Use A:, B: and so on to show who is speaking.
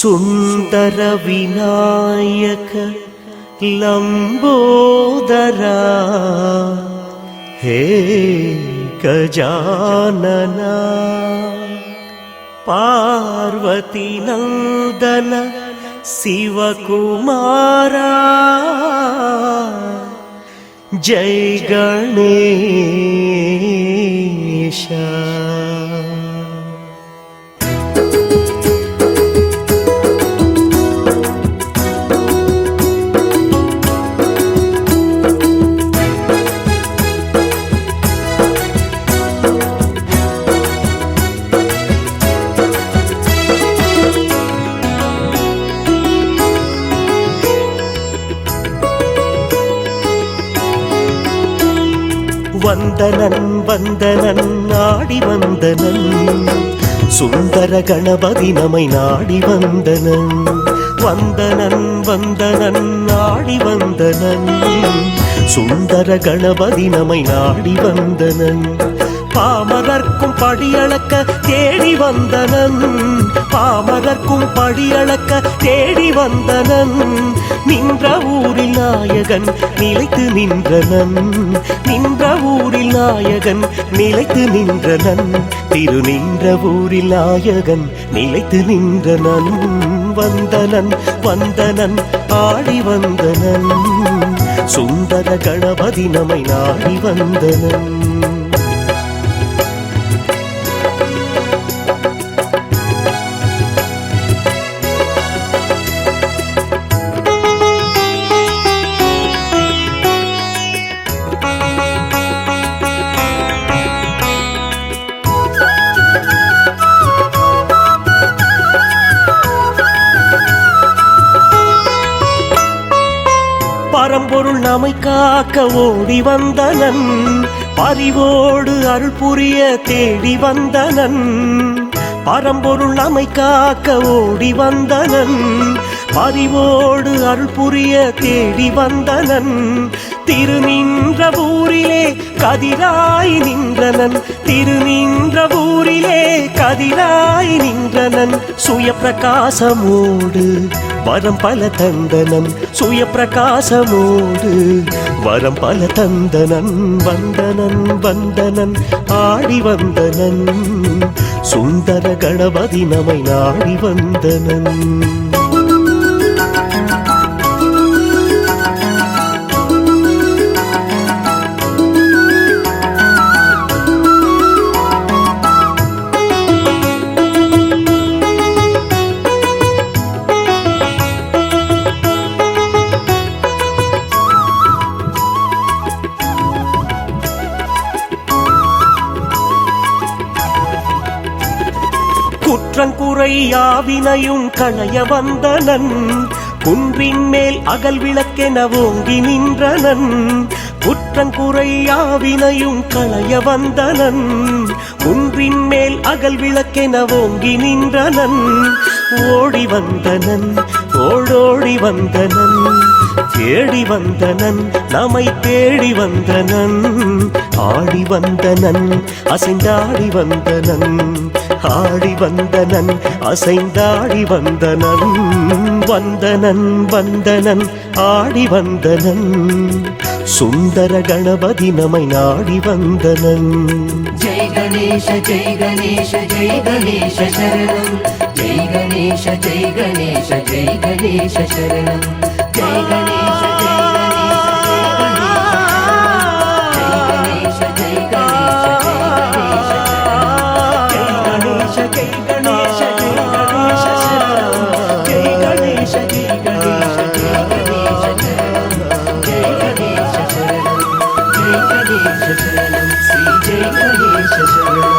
A: सुन्दरविनायक लम्बोदरा हे गजानना पार्वतीनन्दन शिवकुमारा जय गणेश வந்தனன் வந்தனன் நாடி வந்தனன். சுந்தர கணபதி நமை நாடி வந்தனன். வந்தனன் வந்தனன் நாடி வந்தனன். சுந்தர கணபதி நமை நாடி வந்தனன். பாமரர்க்கும் படியளக்க தேடி வந்தனன். பாமரர்க்கும் படியளக்க தேடி வந்தனன். நின்ற ஊரில் நாயகன் நிலைத்து நின்றனன். நின்ற ஊரில் நாயகன் நிலைத்து நின்றனன். திரு நின்ற ஊரில் நாயகன் நிலைத்து நின்றனன். வந்தனன் வந்தனன் ஆடி வந்தனன். சுந்தர கணபதி நமை நாடி வந்தனன். பரம்பொருள் நம்மை காக்க ஓடி வந்தனன். பரிவோடு அருள் புரிய தேடி வந்தனன். பரம்பொருள் நம்மை காக்க ஓடி வந்தனன். பரிவோடு அருள் புரிய தேடி வந்தனன். திரு நின்ற ஊரிலே கதிராய் நின்றனன். திரு நின்ற ஊரிலே கதிராய் நின்றனன். சுய பிரகாசமோடு வரம் பல தந்தனன். சுய பிரகாசமோடு வரம் பல தந்தனன். வந்தனன் வந்தனன் ஆடி வந்தனன். சுந்தர கணபதி நமை நாடி வந்தனன். குற்றங்குறையாவினையும் களைய வந்தனன் குன்றின் மேல் அகல் விளக்கென ஓங்கி நின்றனன் குற்றங்குறையாவினையும் களைய வந்தனன் குன்றின் மேல் அகல் விளக்கென ஓங்கி நின்றனன். ஓடி வந்தனன் ஓடோடி வந்தனன் தேடி வந்தனன் நம்மை தேடி வந்தனன் ஆடி வந்தனன் அசைந்தாடி வந்தனன் ஆடி வந்தனன் அசைந்தாடி வந்தனன் வந்தனன் வந்தனன் ஆடி வந்தனன். சுந்தர கணபதி நமை நாடி வந்தனன்.
B: ஜெய் கணேஷ ஜெய் கணேஷ ஜெய் கணேஷ சரணம். ஜெய் கணேஷ ஜெய் கணேஷ ஜெய் கணேஷ சரணம். ஜெய் கணேஷ गणेश शरणं